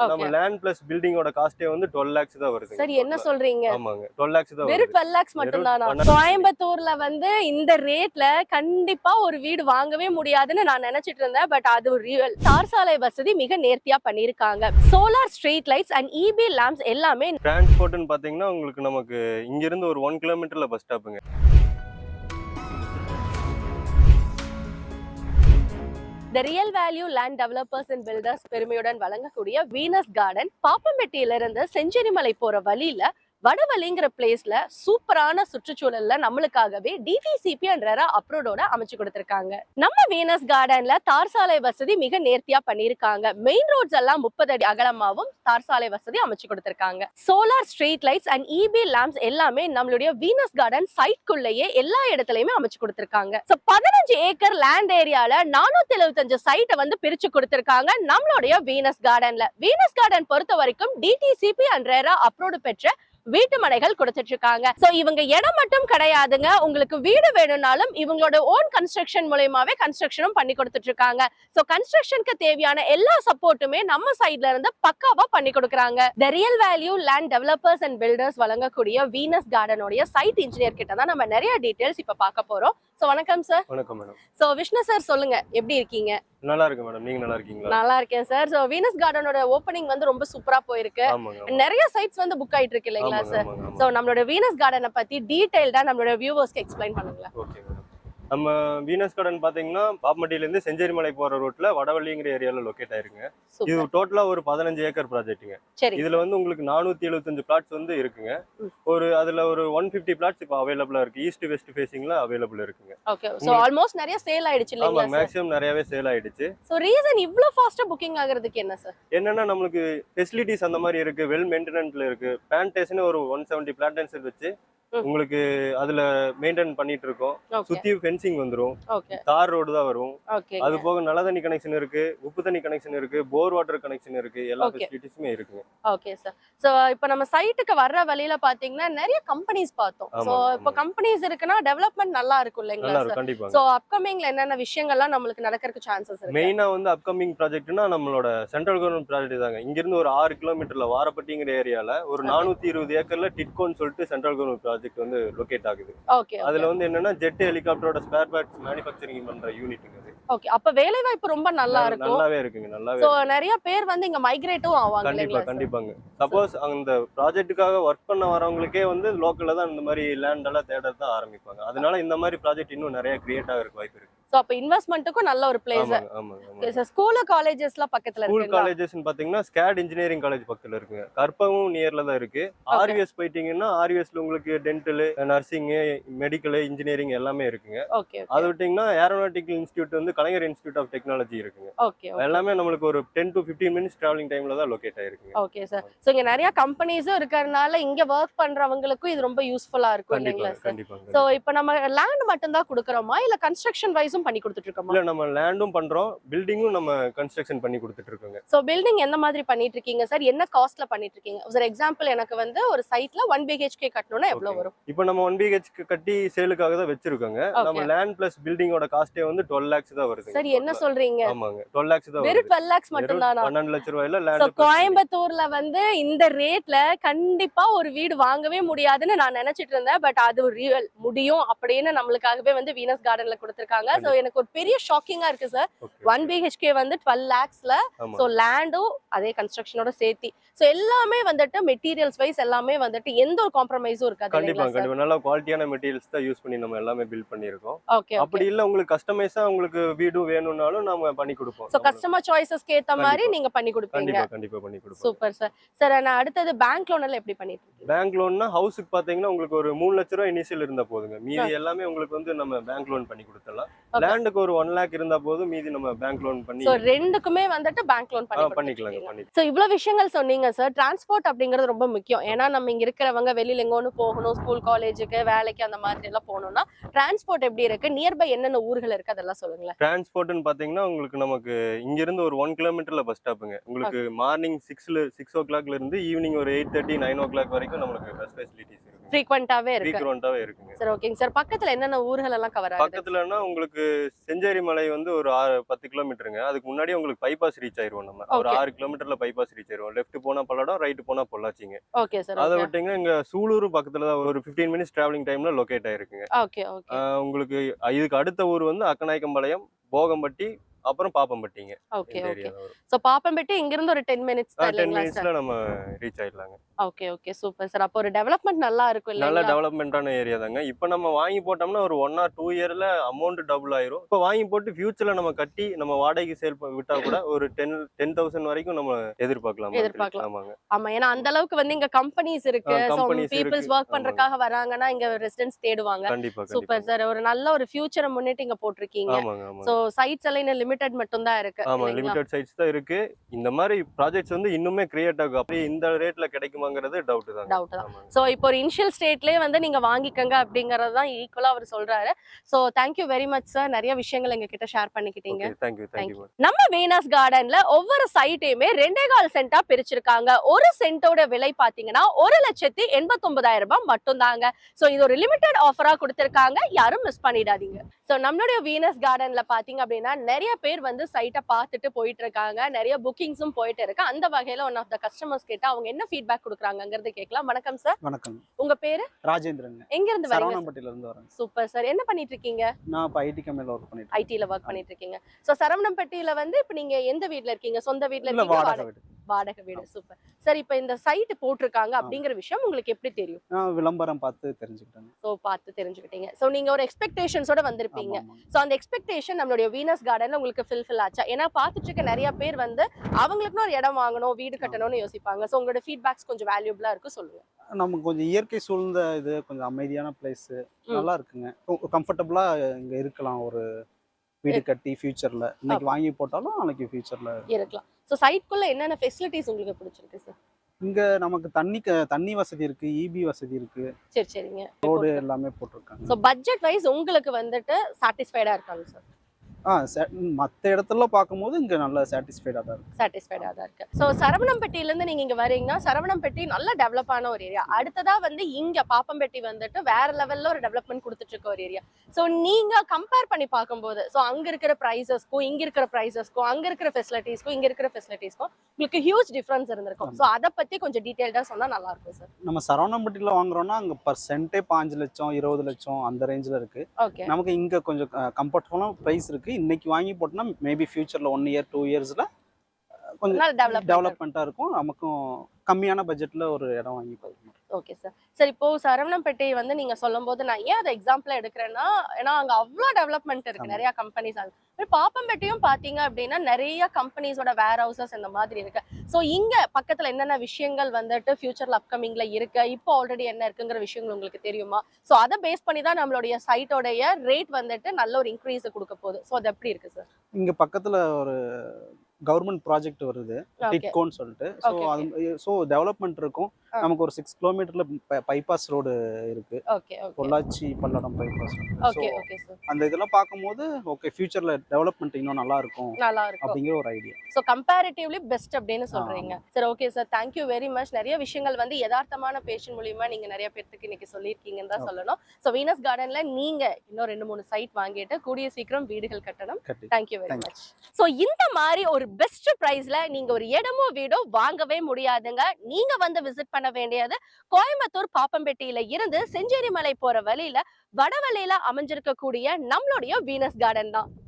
நம்ம land plus பில்டிங்கோட காஸ்டே வந்து twelve lakhs தான் வருது சரி என்ன சொல்றீங்க? ஆமாங்க. டுவெல் லேக்ஸ் தான் வெறும் டுவெல் லேக்ஸ் மட்டும்தானா? வெறும் 12 கோயம்புத்தூர்ல வந்து இந்த ரேட்ல கண்டிப்பா ஒரு வீடு வாங்கவே முடியாதுன்னு நான் நினைச்சிட்டு இருந்தேன். பட் அது ரியல் தார் சாலை வசதி மிக நேர்த்தியா பண்ணிருக்காங்க solar street lights and EB lamps எல்லாமே டிரான்ஸ்போர்ட்னு பாத்தீங்கன்னா உங்களுக்கு நமக்கு இங்க இருந்து ஒரு ஒன் கிலோமீட்டர்ல bus ஸ்டாப்புங்க the real value land developers and builders பெருமையுடன் வழங்கக்கூடிய வீனஸ் கார்டன் பாப்பம்பட்டியில இருந்து செஞ்சேரிமலை போற வழியில வடவலிங்கிற பிளேஸ்ல சூப்பரான சுற்றுச்சூழல்ல நம்மளுக்காகவே டிடிசிபி ரெரா அப்ரோடோட அமைச்சு கொடுத்திருக்காங்க. நம்ம வீனஸ் கார்டன்ல தார் சாலை வசதி மிக நேர்த்தியா பண்ணிருக்காங்க மெயின் ரோட்ஸ் எல்லாம் முப்பது அடி அகலமாவும் தார் சாலை வசதி அமைச்சு கொடுத்திருக்காங்க. Solar street lights and EB lamps எல்லாமே நம்மளுடைய வீனஸ் கார்டன் சைட்குள்ளேயே எல்லா இடத்துலயுமே அமைச்சு கொடுத்திருக்காங்க. சோ பதினஞ்சு ஏக்கர் லேண்ட் ஏரியால நானூத்தி எழுபத்தஞ்சு சைட்டை வந்து பிரிச்சு கொடுத்திருக்காங்க நம்மளுடைய வீனஸ் கார்டன்ல வீனஸ் கார்டன் பொறுத்த வரைக்கும் டிடிசிபி அண்ட் அப்ரோடு பெற்ற வீட்டு மனைகள் கொடுத்துட்டு இருக்காங்க சோ இவங்க இடம் மட்டும் கிடையாதுங்க. உங்களுக்கு வீடு வேணும்னாலும் இவங்களோட ஓன் கன்ஸ்ட்ரக்ஷன் மூலயமாவே கன்ஸ்ட்ரக்ஷனும் பண்ணி கொடுத்துட்டு இருக்காங்க சோ கன்ஸ்ட்ரக்ஷனுக்கு தேவையான எல்லா சப்போர்ட்டுமே நம்ம சைட்ல இருந்து பக்காவா பண்ணி கொடுக்குறாங்க. The real value land developers and builders வழங்கக்கூடிய வீனஸ் கார்டனுடைய சைட் இன்ஜினியர் கிட்ட தான் நம்ம நிறைய டீட்டெயில்ஸ் இப்ப பார்க்க போறோம். சோ வணக்கம் சார் வணக்கம் மேடம் சோ விஷ்ணு சார் சொல்லுங்க. எப்படி இருக்கீங்க? நல்லா இருக்கு மேடம் நீங்க நல்லா இருக்கீங்களா நல்லா இருக்கேன் சார் சோ வீனஸ் கார்டனோட ஓப்பனிங் வந்து ரொம்ப சூப்பரா போயிருக்கு. நிறைய சைட்ஸ் வந்து புக் ஆயிட்டு இருக்கு இல்லைங்களா சார். சோ நம்மளோட வீனஸ் கார்டனை பத்தி டீடைல்டா நம்மளோட வியூவர்ஸ்க்கு எக்ஸ்பிளைன் பண்ணுங்களேன். ஓகே நம்ம வீனஸ் கார்டன் பாத்தீங்கன்னா பாப்பமட்டியில இருந்து செஞ்சேரிமலை போற ரோட்ல வடவள்ளிங்கிற ஏரியால லொக்கேட் ஆயிருக்குங்க இது டோட்டலா ஒரு பதினஞ்சு ஏக்கர் ப்ராஜெக்ட்டுங்க இதுல வந்து உங்களுக்கு நானூத்தி எழுபத்தஞ்சு பிளாட்ஸ் வந்து இருக்குங்க. ஒரு அதுல ஒரு ஒன் பிப்டி பிளாட்ஸ் இப்போ அவைலபிளா இருக்கு. ஈஸ்ட் வெஸ்ட் ஃபேசிங்ல அவைலபிள் இருக்குங்க. ஓகே சோ ஆல்மோஸ்ட் நிறைய சேல் ஆயிடுச்சு சார் மேக்ஸிமம் நிறையவே சேல் ஆயிடுச்சு. சோ ரீசன் இவ்ளோ ஃபாஸ்டா புக்கிங் ஆகுறதுக்கு என்ன சார் என்னன்னா நம்மளுக்கு ஃபெசிலிட்டிஸ் அந்த மாதிரி இருக்கு. வெல் மெயின்டெனன்ட்ல இருக்கு. பிளான்டேஷன் ஒரு ஒன் செவன்டி பிளான்டேஷன் வச்சு. உங்களுக்கு அதுல மெயின்டைன் பண்ணிட்டு இருக்கோம் சுத்தி ஃபென்சிங் வந்துரும். தார் ரோடு தான் வரும். அது போக நல்ல தண்ணி கனெக்ஷன் இருக்கு உப்பு தண்ணி கனெக்ஷன் இருக்கு போர் வாட்டர் கனெக்ஷன் இருக்கு எல்லா. ஃபெசிலிட்டிஸுமே இருக்குங்க. ஓகே சார் சோ இப்போ நம்ம சைட்டுக்கு வர்ற வழியில பாத்தீங்கன்னா நிறைய கம்பெனிஸ் பார்த்தோம். சோ இப்போ. கம்பெனிஸ் இருக்குன்னா டெவலப்மெண்ட் நல்லா இருக்கும் இல்லைங்களா கண்டிப்பா சோ அப்கமிங்ல என்னென்ன விஷயங்கள்லாம் நம்மளுக்கு நடக்கிறதுக்கு சான்சஸ் இருக்கு? மெயினா வந்து அப்கமிங் ப்ராஜெக்ட்னா நம்மளோட சென்ட்ரல் கவர்மெண்ட் ப்ராஜெக்ட் தாங்க. இங்க இருந்து ஒரு ஆறு கிலோமீட்டர்ல வாரப்பட்டிங்கிற ஏரியால ஒரு. நானூத்தி இருபது ஏக்கர்ல டிட்கோன்னு சொல்லிட்டு சென்ட்ரல் கவர்மெண்ட் ப்ராஜெக்ட் வந்து லொகேட் ஆகுது. ஓகே அதுல வந்து என்னன்னா ஜெட் ஹெலிகாப்டரோட ஸ்பேர் பார்ட்ஸ் மேனுஃபேக்சரிங் பண்ற யூனிட்டுங்க அது ஓகே அப்ப வேலை வாய்ப்பு ரொம்ப நல்லா இருக்கும். நல்லாவே இருக்குங்க நல்லாவே சோ நிறைய பேர் வந்து இங்க மைக்ரேட்டும் ஆவாங்க கண்டிப்பா? கண்டிப்பாங்க. சப்போஸ் அந்த ப்ராஜெக்ட்டுக்காக ஒர்க் பண்ண வரவங்களுக்கே வந்து லோக்கல்ல தான் இந்த மாதிரி லேண்ட் எல்லாம் தேடறது தான் ஆரம்பிப்பாங்க. அதனால இந்த மாதிரி ப்ராஜெக்ட் இன்னும் நிறைய கிரியேட் ஆகிறதுக்கு வாய்ப்பு இருக்கு. சோ அப்ப இன்வெஸ்ட்மெண்ட்டுக்கும் நல்ல ஒரு பிளேஸ் ஆமாங்க ஆமாங்க ஸ்கூல் காலேஜஸ்லாம் பக்கத்துல ஸ்கூல் இருக்குங்களா? காலேஜஸ்னு பாத்தீங்கன்னா ஸ்கேட் இன்ஜினியரிங் காலேஜ் பக்கத்துல இருக்குங்க. கற்பகம் நியர்ல தான் இருக்கு. ஆர்விஎஸ் போயிட்டீங்கன்னா ஆர்விஎஸ்ல உங்களுக்கு டென்டல் நர்சிங் மெடிக்கல் இன்ஜினியரிங் எல்லாமே இருக்குங்க. ஓகே அது விட்டீங்கன்னா ஏரோநாட்டிக்கல் இன்ஸ்டியூட் வந்து கலைஞர் இன்ஸ்டியூட் ஆஃப் டெக்னாலஜி இருக்குங்க. ஓகே எல்லாமே நம்மளுக்கு ஒரு டென் டு 15 மினிட்ஸ் டிராவலிங் டைம்ல தான் லொகேட் ஆயிருக்குங்க. ஓகே சார் சோ இங்க நிறைய கம்பெனிஸும் இருக்கறனால இங்க ஒர்க் பண்றவங்களுக்கும் இது ரொம்ப யூஸ்ஃபுல்லா இருக்கும் இல்லைங்களா கண்டிப்பா சார் சோ இப்போ நம்ம லேண்ட் மட்டும் தான் கொடுக்கறோமா? இல்ல கன்ஸ்ட்ரக்ஷன் வைஸும் பண்ணி கொடுத்துட்டு இருக்கோமா இல்ல நம்ம லேண்டும் பண்றோம். பில்டிங்கும் நம்ம கன்ஸ்ட்ரக்ஷன் பண்ணி கொடுத்துட்டு இருக்கோங்க சோ பில்டிங் எந்த மாதிரி பண்ணிட்டு இருக்கீங்க சார்? என்ன காஸ்ட்ல பண்ணிட்டு இருக்கீங்க சார் எக்ஸாம்பிள் எனக்கு வந்து ஒரு சைட்ல ஒன் பிஹெச்கே கட்டணும்னா எவ்வளவு. வரும்? இப்போ நம்ம ஒன் பிஹெச் கட்டி சேலுக்காக தான் வச்சிருக்கோங்க. நம்ம லேண்ட் பிளஸ் பில்டிங்கோட காஸ்டே வந்து டுவெல் லேக்ஸ் தான் வருது சரி என்ன சொல்றீங்க? ஆமாங்க. டுவெல் லேக்ஸ் தான் வெறும் டுவெல் லேக்ஸ் மட்டும் தானா பன்னெண்டு லட்ச ரூபாயில சோ லேண்ட் கோயம்புத்தூர்ல வந்து இந்த ரேட்ல கண்டிப்பா ஒரு வீடு வாங்கவே முடியாதுன்னு நான் நினைச்சிட்டு இருந்தேன். பட் அது ரியல் முடியும் அப்படின்னு நம்மளுக்காகவே வந்து வீனஸ் கார்டன்ல கொடுத்திருக்காங்க. சோ எனக்கு ஒரு பெரிய ஷாக்கிங்கா இருக்கு சார் ஒன் பிஹெச்கே வந்து டுவெல் லேக்ஸ்ல சோ லேண்டும் அதே கன்ஸ்ட்ரக்ஷனோட சேர்த்தி. சோ எல்லாமே வந்துட்டு மெட்டீரியல்ஸ் வைஸ் எல்லாமே வந்துட்டு எந்த ஒரு காம்ப்ரமைஸும் இருக்காது கண்டிப்பா கண்டிப்பா. நல்லா குவாலிட்டியான மெட்டீரியல்ஸ் தான் யூஸ் பண்ணி நம்ம எல்லாமே பில்ட் பண்ணியிருக்கோம். ஓகே அப்படி இல்ல உங்களுக்கு கஸ்டமைஸா உங்களுக்கு வீடும் வேணும்னாலும் நம்ம பண்ணி கொடுப்போம். நம்ம- கஸ்டமர் சாய்ஸஸ்க்கு ஏத்த மாதிரி. நீங்க பண்ணி கொடுப்பீங்க. கண்டிப்பா கண்டிப்பா பண்ணி கொடுப்போம். சூப்பர் சார் சார் நான் அடுத்தது பேங்க் லோன் எல்லாம் எப்படி பண்ணிட்டு இருக்கீங்க? பேங்க் லோன்னா ஹவுஸுக்கு பாத்தீங்கன்னா உங்களுக்கு ஒரு மூணு லட்ச ரூபாய் இனிஷியல் இருந்தா போதுங்க. மீதி எல்லாமே உங்களுக்கு வந்து நம்ம பேங்க் லோன் பண்ணி கொடுத்துடலாம். லேண்டுக்கு ஒரு ஒன் லேக் இருந்தா போதும் மீதி நம்ம பேங்க் லோன் பண்ணி சோ ரெண்டுக்குமே வந்துட்டு பேங்க் லோன் பண்ணி பண்ணிக்கலாங்க பண்ணி சோ இவ்வளவு விஷயங்கள் சொன்னீங்க சார் டிரான்ஸ்போர்ட் அப்படிங்கிறது ரொம்ப முக்கியம். ஏன்னா நம்ம இங்க இருக்கிறவங்க வெளியில எங்கோன்னு போகணும் ஸ்கூல் காலேஜுக்கு வேலைக்கு அந்த மாதிரி எல்லாம் போகணும்னா டிரான்ஸ்போர்ட் எப்படி இருக்கு? நியர்பை என்னென்ன ஊர்கள் இருக்கு? அதெல்லாம் சொல்லுங்களேன். டிரான்ஸ்போர்ட்னு பாத்தீங்கன்னா உங்களுக்கு நமக்கு இங்க இருந்து ஒரு ஒன் கிலோமீட்டர்ல பஸ் ஸ்டாப்புங்க உங்களுக்கு மார்னிங் சிக்ஸ்ல சிக்ஸ் ஓ கிளாக்ல இருந்து ஈவினிங் ஒரு eight thirty nine o'clock வரைக்கும் நம்மளுக்கு பஸ் ஃபெசிலிட்டிஸ் இருக்கு. ஃப்ரீக்வெண்டாவே இருக்கு. ஃப்ரீக்வெண்டாவே இருக்குங்க. சரி ஓகேங்க சார் பக்கத்துல என்னென்ன ஊர்கள் எல்லாம் கவர் ஆகுது? பக்கத்துலன்னா உங்களுக்கு செஞ்சேரி மலை வந்து ஒரு ஆறு பத்து கிலோமீட்டருங்க. அதுக்கு முன்னாடி உங்களுக்கு பைபாஸ் ரீச் ஆயிருவோம் நம்ம. ஒரு. ஆறு கிலோமீட்டர்ல பைபாஸ் ரீச் ஆயிருவோம். லெஃப்ட் போனா பல்லடம் ரைட் போனா பொள்ளாச்சிங்க. ஓகே சார் அதை விட்டீங்க இங்க சூலூர் பக்கத்துல தான் ஒரு 15 மினிட்ஸ் டிராவலிங் டைம்ல லொகேட் ஆயிருக்குங்க. ஓகே ஓகே உங்களுக்கு இதுக்கு அடுத்த ஊர் வந்து அக்கநாயக்கம்பாளையம் போகம்பட்டி அப்புறம் பாப்பம்பட்டிங்க ஓகே ஓகே. சோ பாப்பம்பேட்டு இங்க இருந்து ஒரு டென் மினிட்ஸ் தான் டென் இல்லைங்களா சார் மினிட்ஸ்ல நம்ம reach ஆயிடலாங்க. Okay okay. Super sir அப்போ ஒரு டெவலப்மெண்ட் நல்லா இருக்கும் நல்ல இல்லைங்களா டெவலப்மெண்டான ஏரியா தாங்க. இப்போ நம்ம வாங்கி போட்டோம்னா ஒரு ஒன் ஆர் டூ இயர்ல அமௌண்ட் டபுள் ஆயிரும். இப்போ வாங்கி போட்டு ஃபியூச்சர்ல நம்ம கட்டி நம்ம வாடகைக்கு சேல் விட்டா கூட ஒரு டென் டென் தௌசண்ட் வரைக்கும் நம்ம எதிர்பார்க்கலாம். எதிர்பார்க்கலாம். ஆமாங்க. ஆமா ஏன்னா அந்த அளவுக்கு வந்து இங்க கம்பெனிஸ் இருக்கு. So peoples. ஒர்க் பண்றதுக்காக வராங்கன்னா இங்க ரெசிடென்ஸ் தேடுவாங்க. சூப்பர் சார் ஒரு நல்ல ஒரு ஃபியூச்சரை முன்னிட்டு இங்க போட்டிருக்கீங்க. சோ சைட்ஸ் எல்லாம் இன்னும் லிமிடெட் மட்டும் தான் இருக்கு ஆமா? லிமிடெட் சைட்ஸ் தான் இருக்கு. இந்த மாதிரி ப்ராஜெக்ட்ஸ் வந்து இன்னுமே கிரியேட் ஆகும். அப்படியே இந்த ரேட்ல கிடைக்குமாங்கிறது டவுட் தாங்க. Doubt தான். சோ இப்போ ஒரு இனிஷியல் ஸ்டேட்லயே வந்து நீங்க வாங்கிக்கங்க அப்படிங்கறது தான் ஈக்குவலா அவர் சொல்றாரு. So thank you very much sir நிறைய விஷயங்கள் எங்க கிட்ட ஷேர் பண்ணிக்கிட்டீங்க okay thank you thank you நம்ம வீனஸ் கார்டன்ல ஒவ்வொரு சைட்டையுமே ரெண்டே கால் சென்டா பிரிச்சிருக்காங்க. ஒரு சென்ட்டோட விலை பாத்தீங்கன்னா ஒரு லட்சத்தி எண்பத்தொன்பதாயிரம் ரூபாய் மட்டும் தாங்க சோ இது ஒரு லிமிடெட் ஆஃபரா கொடுத்திருக்காங்க. யாரும் மிஸ் பண்ணிடாதீங்க. சோ நம்மளுடைய வீனஸ் கார்டன்ல பாத்தீங்க அப்படின்னா நிறைய பேர் வந்து சைட்டை பார்த்துட்டு போயிட்டு இருக்காங்க நிறைய புக்கிங்ஸும் போயிட்டு இருக்கு அந்த வகையில ஒன் ஆஃப் த கஸ்டமர்ஸ் கிட்ட அவங்க என்ன ஃபீட்பேக் கொடுக்குறாங்கிறது கேட்கலாம். வணக்கம் சார் வணக்கம். உங்க பேரு? ராஜேந்திரங்க. எங்க இருந்து சரவணம்பட்டியில இருந்து வரேன். சூப்பர் சார் என்ன பண்ணிட்டு இருக்கீங்க நான் இப்போ ஐடி கம்பெனியில் ஒர்க் பண்ணிட்டு ஐடில ஒர்க் பண்ணிட்டு இருக்கீங்க சோ சரவணம்பட்டியில வந்து இப்ப நீங்க எந்த வீட்ல இருக்கீங்க? சொந்த வீட்ல இருக்கீங்க வாடகை- வீடு. வாடகை வீடு சூப்பர் சார் இப்ப இந்த சைட் போட்டிருக்காங்க அப்படிங்கிற விஷயம் உங்களுக்கு எப்படி தெரியும்? விளம்பரம் பார்த்து தெரிஞ்சுக்கிட்டேங்க. சோ பார்த்து தெரிஞ்சுக்கிட்டீங்க. சோ நீங்க ஒரு எக்ஸ்பெக்டேஷன்ஸோட வந்திருப்பீங்க. சோ அந்த எக்ஸ்பெக்டேஷன் நம்மளுடைய வீனஸ் கார்டன்ல உங்களுக்கு ஃபில்ஃபில் ஆச்சா? ஏன்னா பார்த்துட்டு இருக்க நிறைய பேர் வந்து அவங்களுக்குன்னு ஒரு இடம் வாங்கணும் வீடு கட்டணும்னு யோசிப்பாங்க. சோ உங்களோட ஃபீட்பேக்ஸ் கொஞ்சம் வேல்யூபிளா இருக்கு சொல்லுங்க. நமக்கு கொஞ்சம் இயற்கை சூழ்ந்த இது கொஞ்சம் அமைதியான பிளேஸ் நல்லா இருக்குங்க. கம்ஃபர்டபுளா இங்க இருக்கலாம் ஒரு வீடு கட்டி ஃபியூச்சர்ல இன்னைக்கு வாங்கி போட்டாலும் நாளைக்கு ஃபியூச்சர்ல இருக்கலாம். சோ சைட்குள்ள என்னென்ன ஃபெசிலிட்டிஸ் உங்களுக்கு பிடிச்சிருக்கு சார் இங்க நமக்கு தண்ணி தண்ணி வசதி இருக்கு இபி வசதி இருக்கு. சரி சரிங்க. ரோடு எல்லாமே போட்டிருக்காங்க. சோ பட்ஜெட் வைஸ் உங்களுக்கு வந்துட்டு சாட்டிஸ்ஃபைடா இருக்காங்க சார் ஆ மற்ற இடத்துல பார்க்கும்போது இங்க நல்ல சாட்டிஸ்ஃபைடா தான் இருக்கு. சாட்டிஸ்ஃபைடா தான் இருக்கு. ஸோ சரவணம்பட்டியில இருந்து நீங்க இங்க வரீங்கன்னா சரவணம்பட்டி நல்ல டெவலப் ஆன ஒரு ஏரியா அடுத்ததா வந்து இங்க பாப்பம்பட்டி வந்துட்டு வேற லெவல்ல ஒரு டெவலப்மெண்ட் கொடுத்துட்டு இருக்க ஒரு ஏரியா ஸோ நீங்க கம்பேர் பண்ணி பார்க்கும்போது ஸோ அங்க இருக்கிற ப்ரைசஸ்க்கும் இங்க இருக்கிற ப்ரைசஸ்க்கும் அங்க இருக்கிற ஃபெசிலிட்டிஸ்க்கும் இங்க இருக்கிற ஃபெசிலிட்டிஸ்க்கும் உங்களுக்கு ஹியூஜ் டிஃபரன்ஸ் இருந்திருக்கும். ஸோ அதை பத்தி கொஞ்சம் டீடைல்டா சொன்னா நல்லா இருக்கும் சார் நம்ம சரவணம்பட்டியில் வாங்குறோம்னா அங்க பர் சென்ட்டே பாஞ்சு லட்சம் இருபது லட்சம் அந்த ரேஞ்சில் இருக்கு. ஓகே நமக்கு இங்க கொஞ்சம் கம்ஃபர்டபுளான ப்ரைஸ் இருக்கு இன்னைக்கு வாங்கி போட்டோம்னா மேபி ஃபியூச்சர்ல ஒன் இயர் டூ இயர்ஸ்ல கொஞ்சம் டெவலப்மெண்ட்டாக இருக்கும். நமக்கும் கம்மியான பட்ஜெட்ல ஒரு இடம் வாங்கி போடணும் ஓகே சார் சார் இப்போ சரவணம்பேட்டை வந்து நீங்க சொல்லும்போது நான் ஏன் அதை எக்ஸாம்பிளா எடுக்கிறேன்னா ஏன்னா அங்க அவ்வளோ டெவலப்மெண்ட் இருக்கு. நிறைய கம்பெனிஸ் அது பாப்பம்பேட்டையும் பாத்தீங்க அப்படின்னா நிறைய கம்பெனிஸோட வேர் ஹவுசஸ் இந்த மாதிரி இருக்கு. ஸோ இங்க பக்கத்துல என்னென்ன விஷயங்கள் வந்துட்டு ஃபியூச்சர்ல அப்கமிங்ல இருக்கு? இப்போ ஆல்ரெடி என்ன இருக்குங்கிற விஷயங்கள் உங்களுக்கு தெரியுமா? ஸோ அதை பேஸ் பண்ணி தான் நம்மளுடைய சைட்டோடைய ரேட் வந்துட்டு நல்ல ஒரு இன்க்ரீஸ் கொடுக்க போகுது. ஸோ அது எப்படி இருக்கு சார் இங்க பக்கத்துல ஒரு கவர்மெண்ட் ப்ராஜெக்ட் வருது. டிட்கோன்னு சொல்லிட்டு. ஸோ அது ஸோ டெவலப்மெண்ட் இருக்கும். நமக்கு ஒரு சிக்ஸ் கிலோமீட்டர்ல பைபாஸ் ரோடு இருக்கு. Pollachi Palladam bypass okay okay sir அந்த இதெல்லாம் பார்க்கும்போது ஓகே ஃபியூச்சர்ல டெவலப்மெண்ட் இன்னும் நல்லா இருக்கும் நல்லா இருக்கும் அப்படிங்கிற ஒரு ஐடியா ஸோ கம்பேரிட்டிவ்லி பெஸ்ட் அப்படின்னு சொல்றீங்க. சரி okay sir thank you very much நிறைய விஷயங்கள் வந்து யதார்த்தமான பேஷன் மூலியமா நீங்க நிறைய பேர்த்துக்கு இன்னைக்கு சொல்லியிருக்கீங்கன்னு தான். சொல்லணும். ஸோ வீனஸ் கார்டன்ல நீங்க இன்னும் ரெண்டு மூணு சைட் வாங்கிட்டு கூடிய சீக்கிரம் வீடுகள் கட்டணும். கட்டி தேங்க்யூ வெரி மச் ஸோ இந்த மாதிரி ஒரு பெஸ்ட் பிரைஸ்ல நீங்க ஒரு இடமோ வீடோ வாங்கவே முடியாதுங்க. நீங்க வந்து விசிட் பண்ண வேண்டியது. கோயம்புத்தூர் பாப்பம்பேட்டியில இருந்து செஞ்சேரி மலை போற வழியில வடவழியில அமைஞ்சிருக்கக்கூடிய நம்மளுடைய வீனஸ் கார்டன் தான்.